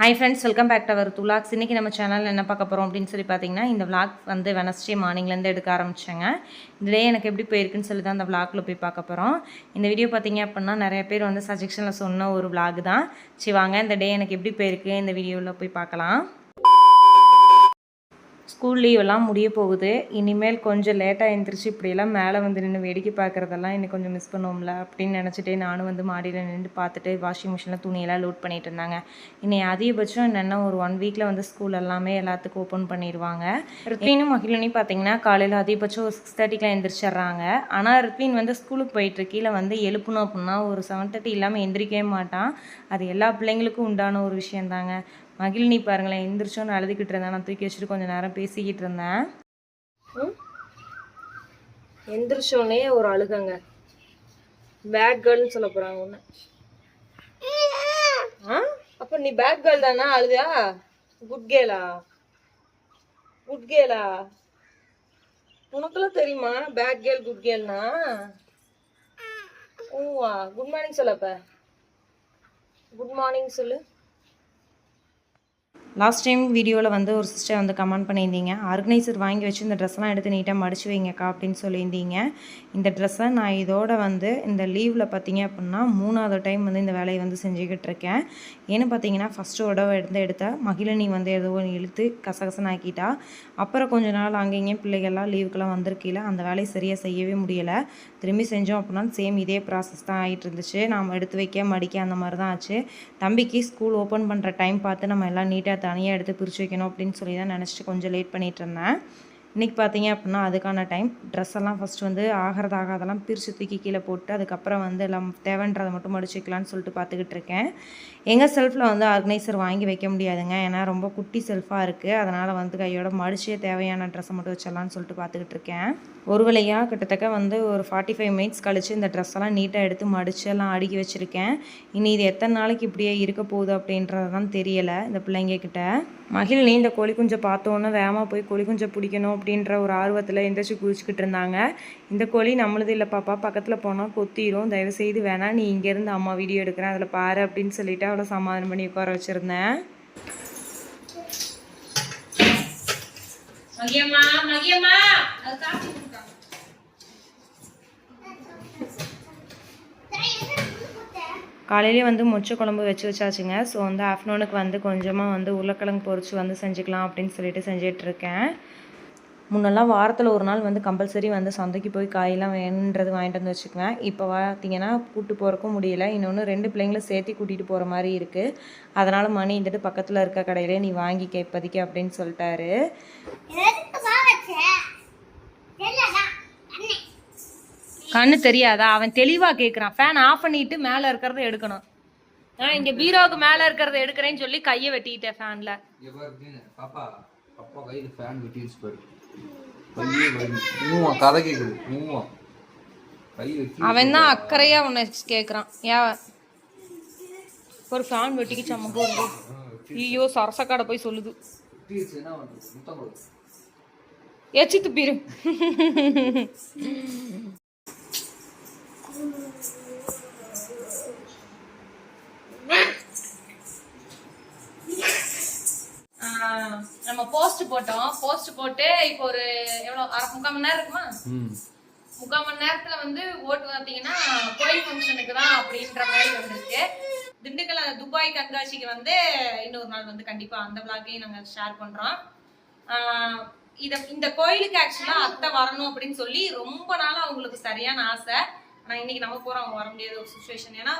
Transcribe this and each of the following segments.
Hi friends welcome back to our துலாக்ஸ் இன்றைக்கி நம்ம சேனலில் என்ன பார்க்க போகிறோம் அப்படின்னு சொல்லி பார்த்தீங்கன்னா இந்த விளாக் வந்து வெனஸ்டே மார்னிங்லேருந்து எடுக்க ஆரம்பிச்சேங்க. இந்த டே எனக்கு எப்படி போயிருக்குன்னு சொல்லி தான் அந்த விளாகில் போய் பார்க்க போகிறோம் இந்த வீடியோ பார்த்தீங்க அப்படின்னா நிறைய பேர் வந்து சஜெஷனில் சொன்ன ஒரு விளாக் தான். சரி வாங்க இந்த டே எனக்கு எப்படி போயிருக்கு? இந்த வீடியோவில் போய் பார்க்கலாம். ஸ்கூல் லீவெல்லாம் முடிய போகுது. இனிமேல் கொஞ்சம் லேட்டாக எழுந்திரிச்சு இப்படியெல்லாம் மேலே வந்து நின்று வேடிக்கை பார்க்குறதெல்லாம் இன்னும் கொஞ்சம் மிஸ் பண்ணுவோம்ல அப்படின்னு நினச்சிட்டே நானும் வந்து மாடியில் நின்று பார்த்துட்டு வாஷிங் மிஷினில் துணியெல்லாம் லோட் பண்ணிட்டு இருந்தாங்க. இன்னை அதிகபட்சம் என்னென்னா ஒரு ஒன் வீக்கில் வந்து ஸ்கூல் எல்லாமே எல்லாத்துக்கும் ஓப்பன் பண்ணிடுவாங்க. ரித்வினும் மகிழனையும் பார்த்தீங்கன்னா காலையில் அதிகபட்சம் ஒரு சிக்ஸ் தேர்ட்டிக்கெலாம் எந்திரிச்சிடுறாங்க. ஆனால் ரித்வின் வந்து ஸ்கூலுக்கு போயிட்டு கீழே வந்து எழுப்பணும் அப்படின்னா ஒரு செவன் தேர்ட்டி இல்லாமல் எந்திரிக்கவே மாட்டான். அது எல்லா பிள்ளைங்களுக்கும் உண்டான ஒரு விஷயந்தாங்க மகிழினி பாருங்களேன் எந்திரிச்சோன்னு அழுதுகிட்டு இருந்தேன் நான் தூக்கி வச்சுட்டு கொஞ்சம் நேரம் பேசிக்கிட்டு இருந்தேன். எந்திரிச்சோடனே ஒரு அழுகங்க. பேட் கேர்ள்னு சொல்ல போகிறாங்க ஒன்று ஆ? அப்போ நீ பேட் கேர்ள் தானா? அழுதா? குட் கேலா குட் கேலா உனக்கெல்லாம் தெரியுமா? பேட் கேர்ள் குட் கேர்ள்னா ஓவா குட் மார்னிங் சொல்லப்ப. குட் மார்னிங் சொல்லு. லாஸ்ட் டைம் வீடியோவில் வந்து ஒரு சிஸ்டர் வந்து கமெண்ட் பண்ணியிருந்தீங்க. ஆர்கனைசர் வாங்கி வச்சு இந்த ட்ரெஸ்லாம் எடுத்து நீட்டாக மடிச்சு வைங்கக்கா அப்படின்னு சொல்லியிருந்தீங்க. இந்த ட்ரெஸ்ஸை நான் இதோட வந்து இந்த லீவில் பார்த்தீங்க அப்படின்னா மூணாவது டைம் வந்து இந்த வேலையை வந்து செஞ்சுக்கிட்டு இருக்கேன். ஏன்னு பார்த்தீங்கன்னா ஃபஸ்ட்டு உடவை எடுத்து எடுத்த மகிழனி வந்து ஏதோ ஒன்று இழுத்து கசகசன் ஆக்கிட்டா அப்புறம் கொஞ்ச நாள் அங்கேயும் பிள்ளைகள்லாம் லீவுக்கெல்லாம் வந்திருக்கையில அந்த வேலையை சரியாக செய்யவே முடியலை. திரும்பி செஞ்சோம் அப்படின்னா சேம் இதே ப்ராசஸ் தான் ஆகிட்டு இருந்துச்சு நாம் எடுத்து வைக்க மடிக்க அந்த மாதிரி தான் ஆச்சு. தம்பிக்கு ஸ்கூல் ஓப்பன் பண்ணுற டைம் பார்த்து நம்ம எல்லாம் நீட்டாக தனியாக எடுத்து பிரித்து வைக்கணும் அப்படின்னு சொல்லி தான் நினச்சிட்டு கொஞ்சம் லேட் பண்ணிகிட்டு இருந்தேன். இன்றைக்கி பார்த்தீங்க அப்படின்னா அதுக்கான டைம் ட்ரெஸ் எல்லாம் ஃபஸ்ட் வந்து ஆகிறது ஆகாதெல்லாம் பிரித்து தூக்கி கீழே போட்டு அதுக்கப்புறம் வந்து எல்லாம் தேவைன்றதை மட்டும் மடிச்சுக்கலான்னு சொல்லிட்டு பார்த்துக்கிட்டு இருக்கேன். எங்கள் செல்ஃபில் வந்து ஆர்கனைசர் வாங்கி வைக்க முடியாதுங்க. ஏன்னா ரொம்ப குட்டி செல்ஃபாக இருக்குது அதனால் வந்து கையோட மடிச்சே தேவையான ட்ரெஸ்ஸை மட்டும் வச்சிடலான்னு சொல்லிட்டு பார்த்துக்கிட்டு இருக்கேன். ஒரு வழியாக கிட்டத்தட்ட வந்து ஒரு ஃபார்ட்டி ஃபைவ் மினிட்ஸ் கழித்து இந்த ட்ரெஸ் எல்லாம் நீட்டாக எடுத்து மடிச்சு எல்லாம் அடுக்கி வச்சுருக்கேன். இனி இது எத்தனை நாளைக்கு இப்படியே இருக்க போகுது அப்படின்றது தான் தெரியலை இந்த பிள்ளைங்க கிட்ட. மகிழினி இந்த கோழி குஞ்சை பார்த்தோன்னே வேகமாக போய் கோழி குஞ்சை பிடிக்கணும் அப்படின்ற ஒரு ஆர்வத்தில் எந்திரிச்சு குதிச்சுக்கிட்டு இருந்தாங்க. இந்த கோழி நம்மளது இல்லை பாப்பா. பக்கத்தில் போனால் கொத்திரும். தயவு செய்து வேணாம் நீ இங்கேருந்து அம்மா வீடியோ எடுக்கிறேன். அதில் பாரு அப்படின்னு சொல்லிட்டு அவளை சமாதானம் பண்ணி உட்கார வச்சுருந்தேன். மகியம்மா காலையிலே வந்து மொச்சை குழம்பு வச்சு வச்சாச்சுங்க. ஸோ வந்து ஆஃப்டர்நூனுக்கு வந்து கொஞ்சமாக வந்து உருளைக்கிழங்கு பொரிச்சு வந்து செஞ்சுக்கலாம் அப்படின்னு சொல்லிட்டு செஞ்சுட்டு இருக்கேன். முன்னெல்லாம் வாரத்தில் ஒரு நாள் வந்து கம்பல்சரி வந்து சந்தைக்கு போய் காயெல்லாம் வேணுன்றது வாங்கிட்டு வந்து வச்சுக்குவேன். இப்போ பார்த்தீங்கன்னா கூட்டு போகிறக்கும் முடியல. இன்னொன்று ரெண்டு பிள்ளைங்களும் சேர்த்து கூட்டிகிட்டு போகிற மாதிரி இருக்குது அதனால் மணி இருந்துட்டு பக்கத்தில் இருக்க கடையிலே நீ வாங்கிக்க இப்போதைக்கு அப்படின்னு சொல்லிட்டாரு. கண்ணு தெரியாதா? அவன் தெளிவாக கேட்குறான் ஃபேன் ஆஃப் பண்ணிட்டு மேலே இருக்கிறத எடுக்கணும். நான் இங்கே பீரோவுக்கு மேலே இருக்கிறத எடுக்கிறேன்னு சொல்லி கையை வெட்டிக்கிட்டேன் ஃபேனில் பாப்பா அப்பா கையில ஃபேன் வெட்டிடுச்சு பாரு கையே வலி. மூவா கதை அவன் தான் உன்னை கேட்குறான் ஏன் ஒரு ஃபேன் வெட்டிக்கு சம்மக்கு வந்து. ஐயோ சரசக்காடை போய் சொல்லுது. எச்சி துப்பிரு போஸ்ட் போட்டோம். போஸ்ட் போட்டு இப்போ ஒரு எவ்வளோ அரை முக்கால் மணி நேரம் இருக்குமா? முக்கால் மணி நேரத்துல வந்து ஓட்டு பார்த்தீங்கன்னா கோயில் ஃபங்க்ஷனுக்கு தான் அப்படின்ற மாதிரி வந்திருக்கு. திண்டுக்கல் துபாய் கண்காட்சிக்கு வந்து இன்னொரு நாள் வந்து கண்டிப்பா அந்த விளாகையும் நாங்க ஷேர் பண்றோம். இத இந்த கோயிலுக்கு ஆக்சுவலா அத்தை வரணும் அப்படின்னு சொல்லி ரொம்ப நாளா அவங்களுக்கு சரியான ஆசை. இன்னைக்கு நம்ம போறோம் அவங்க வர முடியாத ஒரு சுச்சுவேஷன் ஏன்னா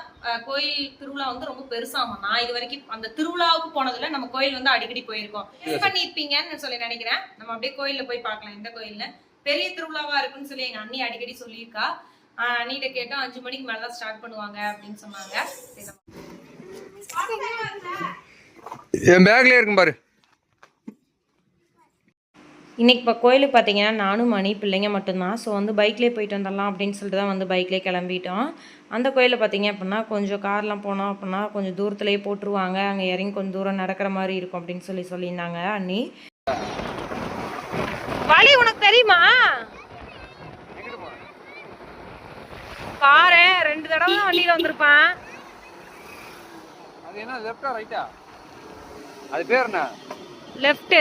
கோயில் திருவிழா வந்து ரொம்ப பெருசாமா? நான் இது வரைக்கும் அந்த திருவிழாவுக்கு போனதுல நம்ம கோயில் வந்து அடிக்கடி போயிருக்கோம். பண்ணிருப்பீங்கன்னு சொல்லி நினைக்கிறேன். நம்ம அப்படியே கோயில்ல போய் பார்க்கலாம் இந்த கோயில்ல. பெரிய திருவிழாவா இருக்குன்னு சொல்லி எங்க அண்ணி அடிக்கடி சொல்லியிருக்கா. ஆஹ் அண்ணிட்ட கேட்டோம் அஞ்சு மணிக்கு மேல தான் ஸ்டார்ட் பண்ணுவாங்க அப்படின்னு சொன்னாங்க. என் பேக்லயே இருக்கும் பாரு. இன்னைக்கு இப்போ கோயிலுக்கு பார்த்தீங்கன்னா நானும் மணி பிள்ளைங்க மட்டும்தான். ஸோ வந்து பைக்லேயே போயிட்டு வந்துடலாம் அப்படின்னு சொல்லிட்டு தான் வந்து பைக்லேயே கிளம்பிட்டோம். அந்த கோயிலில் பார்த்தீங்க அப்படின்னா கொஞ்சம் கார்லாம் போனோம் அப்படின்னா கொஞ்சம் தூரத்துலேயே போட்டுருவாங்க. அங்கே இறங்கி கொஞ்சம் தூரம் நடக்கிற மாதிரி இருக்கும் அப்படின்னு சொல்லி சொல்லியிருந்தாங்க அண்ணி. வழி உனக்கு தெரியுமா? பாரு ரெண்டு தடவை தான் வண்டியில் வந்திருப்பான். அது என்ன லெஃப்டா ரைட்டா அது பேர் என்ன? லெஃப்ட்டு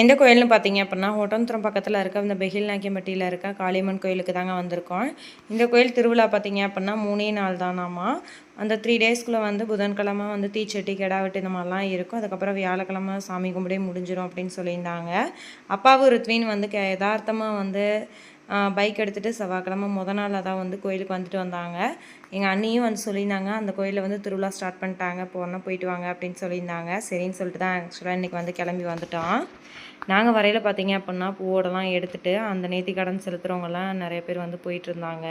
எந்த கோயில்னு பார்த்தீங்க அப்படின்னா ஒட்டன்துறம் பக்கத்தில் இருக்க இந்த பெகில் நாக்கியம்பட்டியில் இருக்க காளியம்மன் கோயிலுக்கு தாங்க வந்திருக்கோம். இந்த கோயில் திருவிழா பார்த்தீங்க அப்படின்னா மூணே நாள் தானாமா. அந்த த்ரீ டேஸ்க்குள்ளே வந்து புதன்கிழமை வந்து தீச்சட்டி கெடா வெட்டு இந்த மாதிரிலாம் இருக்கும். அதுக்கப்புறம் வியாழக்கிழமை சாமி கும்பிடே முடிஞ்சிடும் அப்படின்னு சொல்லியிருந்தாங்க. அப்பாவும் ருத்வின் வந்து கே யதார்த்தமாக வந்து பைக் எடுத்துகிட்டு செவ்வாய்க்கிழமை முத நாளாக தான் வந்து கோயிலுக்கு வந்துட்டு வந்தாங்க. எங்கள் அண்ணியும் வந்து சொல்லியிருந்தாங்க அந்த கோயிலில் வந்து திருவிழா ஸ்டார்ட் பண்ணிட்டாங்க போனால் போயிட்டு வாங்க அப்படின்னு சொல்லியிருந்தாங்க. சரின்னு சொல்லிட்டு தான் ஆக்சுவலாக இன்றைக்கி வந்து கிளம்பி வந்துட்டோம். நாங்கள் வரையில் பார்த்தீங்க அப்படின்னா பூவோடலாம் எடுத்துகிட்டு அந்த நேர்த்தி கடன் செலுத்துகிறவங்கலாம் நிறைய பேர் வந்து போயிட்டு இருந்தாங்க.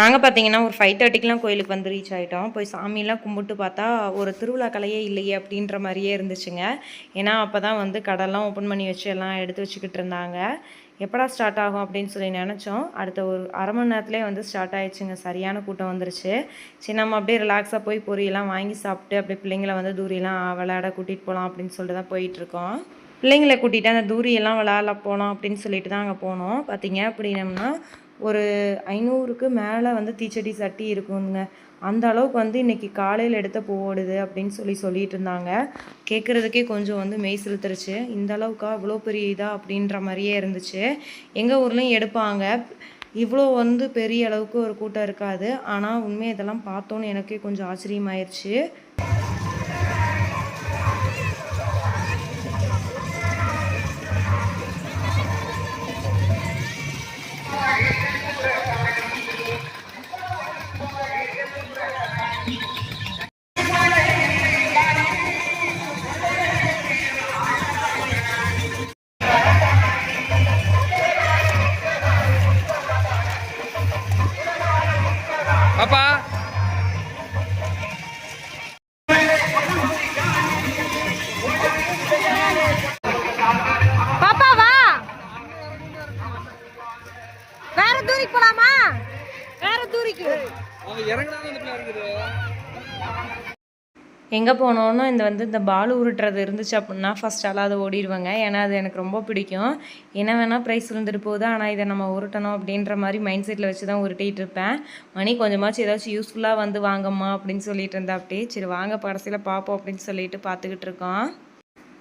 நாங்கள் பார்த்தீங்கன்னா ஒரு ஃபைவ் தேர்ட்டிக்கெலாம் கோயிலுக்கு வந்து ரீச் ஆகிட்டோம் போய் சாமியெலாம் கும்பிட்டு பார்த்தா ஒரு திருவிழா கலையே இல்லையே அப்படின்ற மாதிரியே இருந்துச்சுங்க. ஏன்னா அப்போ தான் வந்து கடெல்லாம் ஓப்பன் பண்ணி வச்சு எல்லாம் எடுத்து வச்சுக்கிட்டு இருந்தாங்க. எப்படா ஸ்டார்ட் ஆகும் அப்படின்னு சொல்லி நினச்சோம். அடுத்த ஒரு அரை மணி நேரத்துலேயே வந்து ஸ்டார்ட் ஆயிடுச்சுங்க. சரியான கூட்டம் வந்துருச்சு. சரி நம்ம அப்படியே ரிலாக்ஸாக போய் பொரியெல்லாம் வாங்கி சாப்பிட்டு அப்படியே பிள்ளைங்களை வந்து தூரியெல்லாம் விளையாட கூட்டிகிட்டு போகலாம் அப்படின்னு சொல்லிட்டு தான் போயிட்டுருக்கோம் பிள்ளைங்களை கூட்டிகிட்டு அந்த தூரியெல்லாம் விளையாட போனோம் அப்படின்னு சொல்லிட்டு தான் அங்கே போனோம். பார்த்தீங்க அப்படின்னம்னா ஒரு ஐநூறுக்கு மேலே வந்து தீச்சட்டி சட்டி இருக்குங்க. அந்த அளவுக்கு வந்து இன்றைக்கி காலையில் எடுத்த போடுது அப்படின்னு சொல்லி சொல்லிட்டு இருந்தாங்க. கேட்குறதுக்கே கொஞ்சம் வந்து மெய் செலுத்துருச்சு. இந்த அளவுக்கா இவ்வளோ பெரிய இதாக அப்படின்ற மாதிரியே இருந்துச்சு. எங்கள் ஊர்லேயும் எடுப்பாங்க. இவ்வளோ வந்து பெரிய அளவுக்கு ஒரு கூட்டம் இருக்காது. ஆனால் உண்மையை இதெல்லாம் பார்த்தோன்னு எனக்கே கொஞ்சம் ஆச்சரியமாயிருச்சு. எங்கே போனோன்னு இந்த வந்து இந்த பால் உருட்டுறது இருந்துச்சு அப்படின்னா ஃபஸ்ட் ஆளாக அதை ஓடிடுவேங்க. ஏன்னா அது எனக்கு ரொம்ப பிடிக்கும். என்ன வேணால் ப்ரைஸ் விழுந்துட்டு போகுது. ஆனால் இதை நம்ம உருட்டணும் அப்படின்ற மாதிரி மைண்ட் செட்டில் வச்சு தான் உருட்டிகிட்டு இருப்பேன். மணி கொஞ்சமாச்சும் ஏதாச்சும் யூஸ்ஃபுல்லாக வந்து வாங்கம்மா அப்படின்னு சொல்லிட்டு இருந்தா அப்படியே சரி வாங்க கடைசியில் பார்ப்போம் அப்படின்னு சொல்லிட்டு பார்த்துக்கிட்டு இருக்கோம்.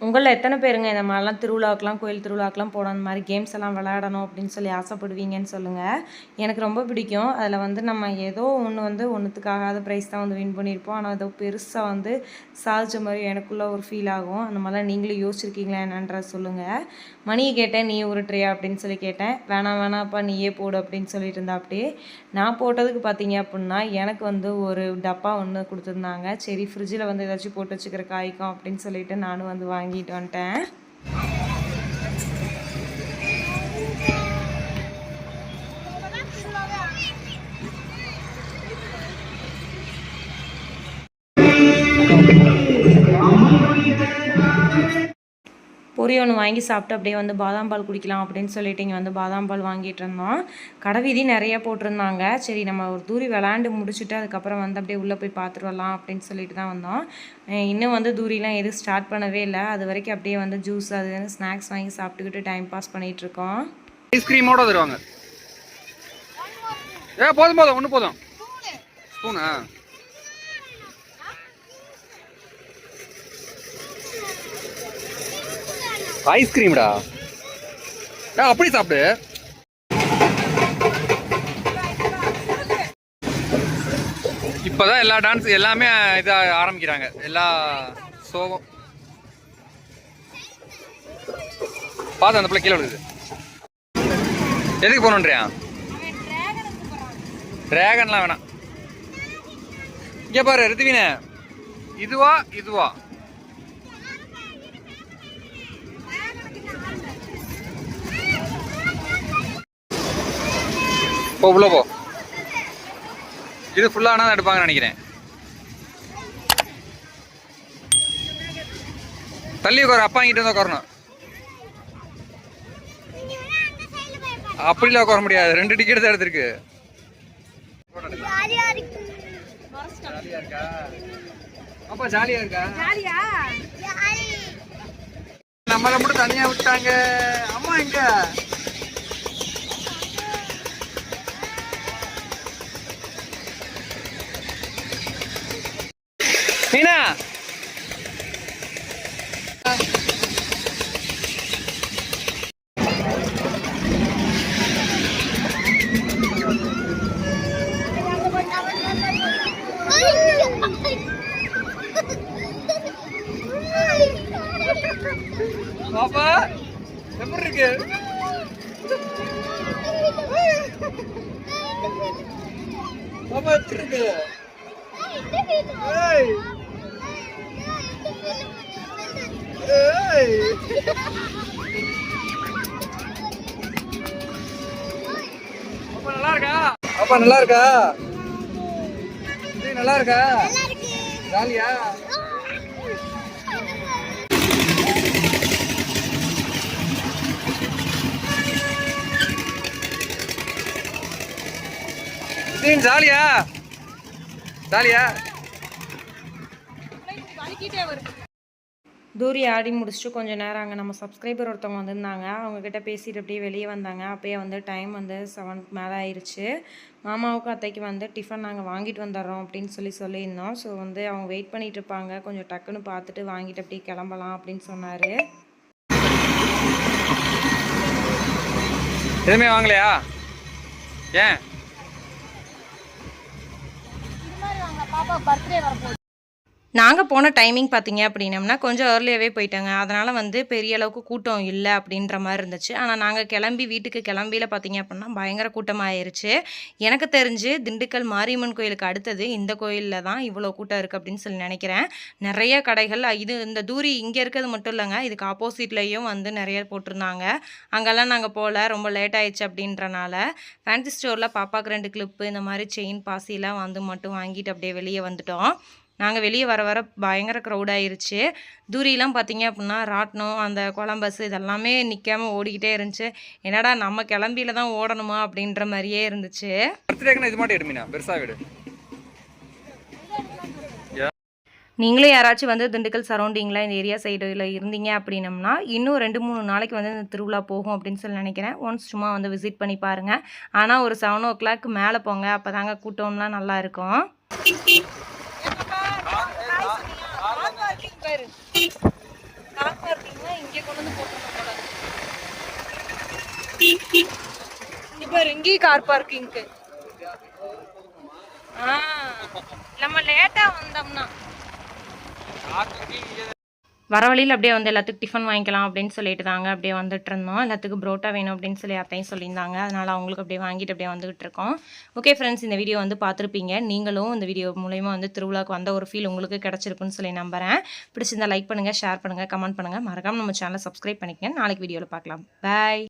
உங்களில் எத்தனை பேருங்க இந்த மாதிரிலாம் திருவிழாக்கெலாம் கோயில் திருவிழாக்கெலாம் போகணும் அந்த மாதிரி கேம்ஸ் எல்லாம் விளையாடணும் அப்படின்னு சொல்லி ஆசைப்படுவீங்கன்னு சொல்லுங்கள் எனக்கு ரொம்ப பிடிக்கும். அதில் வந்து நம்ம ஏதோ ஒன்று வந்து ஒன்றுத்துக்காகாத ப்ரைஸ் தான் வந்து வின் பண்ணியிருப்போம். ஆனால் ஏதோ பெருசாக வந்து சாதிச்ச மாதிரி எனக்குள்ளே ஒரு ஃபீல் ஆகும். அந்த மாதிரிலாம் நீங்களும் யோசிச்சிருக்கீங்களா என்னன்ற சொல்லுங்கள் மணியை கேட்டேன் நீ உருட்டுறியா அப்படின்னு சொல்லி கேட்டேன். வேணாம் வேணாம்ப்பா நீயே போடு அப்படின்னு சொல்லிட்டு இருந்தா அப்படியே. நான் போட்டதுக்கு பார்த்தீங்க அப்படின்னா எனக்கு வந்து ஒரு டப்பா ஒன்று கொடுத்துருந்தாங்க. சரி ஃப்ரிட்ஜில் வந்து ஏதாச்சும் போட்டு வச்சுக்கிற காய்க்கும் அப்படின்னு சொல்லிட்டு நானும் வந்து வாங்கி வந்துட்டேன் பொரி ஒன்று வாங்கி சாப்பிட்டு அப்படியே வந்து பாதாம் பால் குடிக்கலாம் அப்படின்னு சொல்லிட்டு இங்கே வந்து பாதாம் பால் வாங்கிட்டு இருந்தோம். கடை வீதி நிறைய போட்டிருந்தாங்க. சரி நம்ம ஒரு தூரி விளாண்டு முடிச்சுட்டு அதுக்கப்புறம் வந்து அப்படியே உள்ளே போய் பார்த்துட்டு வரலாம் அப்படின்னு சொல்லிட்டு தான் வந்தோம். இன்னும் வந்து தூரிலாம் எதுவும் ஸ்டார்ட் பண்ணவே இல்லை. அது வரைக்கும் அப்படியே வந்து ஜூஸ் அது ஸ்நாக்ஸ் வாங்கி சாப்பிட்டுக்கிட்டு டைம் பாஸ் பண்ணிகிட்டு இருக்கோம். ஐஸ்கிரீமோட தருவாங்க. ஏ போதும் போதும். ஒன்று போதும். ஸ்பூனா ஐஸ்கிரீம்டா அப்படி சாப்பிடு. இப்போதான் எல்லா டான்ஸ் எல்லாமே இதை ஆரம்பிக்கிறாங்க. எல்லா சோகம் பார்த்து அந்த பிள்ளை கீழே விழுது எதுக்கு போகணுன்றியா டிராகன்லாம் வேணாம். இங்கே பாரு ரித்துவினே இதுவா இதுவா? போ உள்ள போ. இது ஃபுல்லாக ஆனால் எடுப்பாங்கன்னு நினைக்கிறேன். தள்ளி உட்கார அப்பா கிட்ட வந்து உட்காரணும். அப்படிலாம் உட்கார முடியாது. ரெண்டு டிக்கெட் தான் எடுத்திருக்கு. ஜாலியா இருக்கா அப்பா ஜாலியா இருக்கா? நம்மளை மட்டும் தனியா விட்டாங்க. அம்மா எங்க மீனா பாப்பா எப்படி இருக்கு பாப்பா எப்படி இருக்கு ஏய் ஏய் அப்பா நல்லா இருக்கா? அப்பா நல்லா இருக்கா? இது நல்லா இருக்கா? ஜாலியா? இது ஜாலியா? ஜாலியா? தூரி ஆடி முடிச்சுட்டு கொஞ்சம் நேரம் அங்கே நம்ம சப்ஸ்கிரைபர் ஒருத்தவங்க வந்திருந்தாங்க. அவங்கக்கிட்ட பேசிட்டு அப்படியே வெளியே வந்தாங்க. அப்பயே வந்து டைம் வந்து செவனுக்கு மேலே ஆயிடுச்சு மாமாவுக்கும் அத்தைக்கு வந்து டிஃபன் நாங்கள் வாங்கிட்டு வந்துடுறோம் அப்படின்னு சொல்லி சொல்லியிருந்தோம். ஸோ வந்து அவங்க வெயிட் பண்ணிட்டு இருப்பாங்க. கொஞ்சம் டக்குன்னு பார்த்துட்டு வாங்கிட்டு அப்படியே கிளம்பலாம் அப்படின்னு சொன்னார். எதுவுமே வாங்கலையா? ஏன்? நாங்கள் போன டைமிங் பார்த்தீங்க அப்படின்னம்னா கொஞ்சம் ஏர்லியாகவே போயிட்டாங்க. அதனால் வந்து பெரிய அளவுக்கு கூட்டம் இல்லை அப்படின்ற மாதிரி இருந்துச்சு. ஆனால் நாங்கள் கிளம்பி வீட்டுக்கு கிளம்பியில் பார்த்தீங்க அப்படின்னா பயங்கர கூட்டமாயிருச்சு. எனக்கு தெரிஞ்சு திண்டுக்கல் மாரியம்மன் கோயிலுக்கு அடுத்தது இந்த கோயிலில் தான் இவ்வளோ கூட்டம் இருக்குது அப்படின்னு சொல்லி நினைக்கிறேன். நிறைய கடைகள் இது இந்த தூரி இங்கே இருக்கிறது மட்டும் இல்லைங்க. இதுக்கு ஆப்போசிட்லேயும் வந்து நிறைய போட்டிருந்தாங்க. அங்கெல்லாம் நாங்கள் போகல ரொம்ப லேட் ஆயிடுச்சு அப்படின்றனால ஃபேன்சி ஸ்டோரில் பாப்பாக்கு ரெண்டு கிளிப்பு இந்த மாதிரி செயின் பாசிலாம் வந்து மட்டும் வாங்கிட்டு அப்படியே வெளியே வந்துட்டோம். நாங்கள் வெளியே வர வர பயங்கர க்ரௌட் ஆயிருச்சு. தூரிலாம் பார்த்தீங்க அப்படின்னா ராட்டினம் அந்த கொலம்பஸ் இதெல்லாமே நிற்காம ஓடிக்கிட்டே இருந்துச்சு. என்னடா நம்ம கிளம்பியில தான் ஓடணுமா அப்படின்ற மாதிரியே இருந்துச்சு. இது மட்டும் எடுமீனா? பெருசா விடு. நீங்களே யாராச்சும் வந்து திண்டுக்கல் சரௌண்டிங்கில் இந்த ஏரியா சைடில் இருந்தீங்க அப்படின்னம்னா இன்னும் ரெண்டு மூணு நாளைக்கு வந்து இந்த திருவிழா போகும் அப்படின்னு சொல்லி நினைக்கிறேன். ஒன்ஸ் சும்மா வந்து விசிட் பண்ணி பாருங்கள் ஆனால் ஒரு செவன் ஓ கிளாக் மேலே போங்க அப்போ தாங்க கூட்டம்லாம் பேர் கணக்கு பார்த்தீங்கன்னா இங்கே கொண்டு வந்து போட்டுருக்க கூடாது இப்போ இங்கே கார் பார்க்கிங்க்கு ஆ நம்ம லேட்டாக வந்தோம்னா. வர வழியில் அப்படியே வந்து எல்லாத்துக்கும் டிஃபன் வாங்கிக்கலாம் அப்படின்னு சொல்லிட்டு தாங்க அப்படியே வந்துட்டு இருந்தோம். எல்லாத்துக்கும் புரோட்டா வேணும் அப்படின்னு சொல்லி அத்தையும் சொல்லியிருந்தாங்க. அதனால் அவங்களுக்கு அப்படியே வாங்கிட்டு அப்படியே வந்துகிட்டு இருக்கோம். ஓகே ஃப்ரெண்ட்ஸ் இந்த வீடியோ வந்து பார்த்துருப்பீங்க. நீங்களும் இந்த வீடியோ மூலயமா வந்து திருவிழாக்கு வந்த ஒரு ஃபீல் உங்களுக்கு கிடச்சிருக்குன்னு சொல்லி நம்புகிறேன் பிடிச்சிருந்தா லைக் பண்ணுங்கள் ஷேர் பண்ணுங்கள் கமெண்ட் பண்ணுங்கள் மறக்காமல் நம்ம சேனலை சப்ஸ்கிரைப் பண்ணிக்கங்க. நாளைக்கு வீடியோவில் பார்க்கலாம். பாய்